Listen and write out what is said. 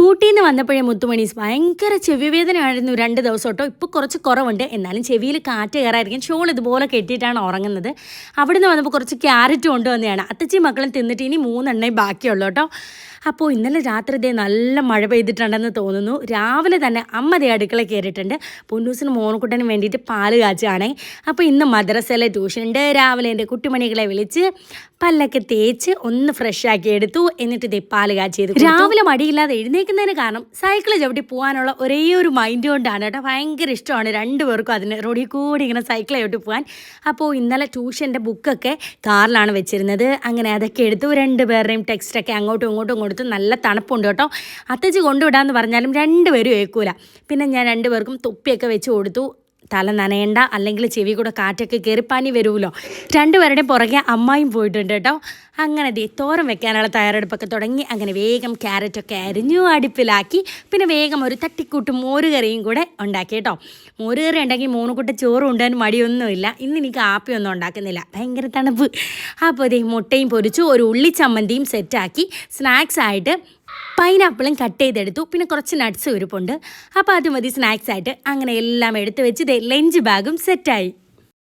ഊട്ടിയിൽ നിന്ന് വന്നപ്പോഴേ മുത്തുമണീസ് ഭയങ്കര ചെവി വേദനയായിരുന്നു രണ്ട് ദിവസം കേട്ടോ ഇപ്പോൾ കുറച്ച് കുറവുണ്ട്. എന്നാലും ചെവിയിൽ കാറ്റ് കയറായിരിക്കും ഷോൾ ഇതുപോലെ കെട്ടിയിട്ടാണ് ഉറങ്ങുന്നത്. അവിടെ നിന്ന് വന്നപ്പോൾ കുറച്ച് ക്യാരറ്റ് കൊണ്ടുവന്നതാണ്. അത്തച്ചി മക്കളും തിന്നിട്ട് ഇനി മൂന്നെണ്ണേ ബാക്കിയുള്ളൂ കേട്ടോ അപ്പോൾ ഇന്നലെ രാത്രി ദേ നല്ല മഴ പെയ്തിട്ടുണ്ടെന്ന് തോന്നുന്നു. രാവിലെ തന്നെ അമ്മ ദേ അടുക്കള കയറിയിട്ടുണ്ട് പൊന്നൂസിനും മോനക്കുട്ടനും വേണ്ടിയിട്ട് പാൽ കാച്ചാണേ. അപ്പോൾ ഇന്ന് മദ്രസയിലെ ട്യൂഷൻ ഉണ്ട് രാവിലെ എന്റെ കുട്ടിമണികളെ വിളിച്ച് പല്ലൊക്കെ തേച്ച് ഒന്ന് ഫ്രഷ് ആക്കി എടുത്തു. എന്നിട്ട് ദേ പാൽ കാച്ചി ചെയ്തു രാവിലെ മടിയില്ലാതെ എഴുന്നേക്കുന്നതിന് കാരണം സൈക്കിൾ ചവിട്ടി പോകാനുള്ള ഒരേ ഒരു മൈൻഡ് കൊണ്ടാണ് കേട്ടോ. ഭയങ്കര ഇഷ്ടമാണ് രണ്ടുപേർക്കും അതിന് റോഡിൽ കൂടി ഇങ്ങനെ സൈക്കിൾ ചവിട്ടി പോകാൻ. അപ്പോൾ ഇന്നലെ ട്യൂഷന്റെ ബുക്കൊക്കെ കാറിലാണ് വെച്ചിരുന്നത്. അങ്ങനെ അതൊക്കെ എടുത്തു. രണ്ടുപേരുടെയും ടെക്സ്റ്റൊക്കെ അങ്ങോട്ടും ഇങ്ങോട്ടും കൊടുത്ത്. നല്ല തണുപ്പുണ്ട് കേട്ടോ. അത്തച്ച് കൊണ്ടുവിടാന്ന് പറഞ്ഞാലും രണ്ടുപേരും ഏൽക്കൂല. പിന്നെ ഞാൻ രണ്ടുപേർക്കും തൊപ്പിയൊക്കെ വെച്ച് കൊടുത്തു. തല നനയണ്ട അല്ലെങ്കിൽ ചെവി കൂടെ കാറ്റൊക്കെ കയറി പനി വരുമല്ലോ. രണ്ടുപേരുടെ പുറകെ അമ്മായും പോയിട്ടുണ്ട് കേട്ടോ. അങ്ങനെ ദേ തോരൻ വെക്കാനുള്ള തയ്യാറെടുപ്പൊക്കെ തുടങ്ങി. അങ്ങനെ വേഗം ക്യാരറ്റൊക്കെ അരിഞ്ഞു അടുപ്പിലാക്കി. പിന്നെ വേഗം ഒരു തട്ടിക്കൂട്ട് മോരുകറിയും കൂടെ ഉണ്ടാക്കി കേട്ടോ. മോരുകറി ഉണ്ടെങ്കിൽ മൂന്ന് കൂട്ടം ചോറ് കൊണ്ടുപോകാൻ മടിയൊന്നുമില്ല. ഇന്ന് എനിക്ക് ആപ്പിയൊന്നും ഉണ്ടാക്കുന്നില്ല. ഭയങ്കര തണുപ്പ്. അപ്പോൾ ദേ മുട്ടയും പൊരിച്ചു ഒരു ഉള്ളി ചമ്മന്തിയും സെറ്റാക്കി സ്നാക്സ് ആയിട്ട് പൈനാപ്പിളും കട്ട് ചെയ്തെടുത്തു. പിന്നെ കുറച്ച് നട്ട്സ് ഉരുപ്പുണ്ട് അപ്പോൾ അത് മതി സ്നാക്സ് ആയിട്ട്. അങ്ങനെ എല്ലാം എടുത്തു വെച്ച് ലഞ്ച് ബാഗും സെറ്റായി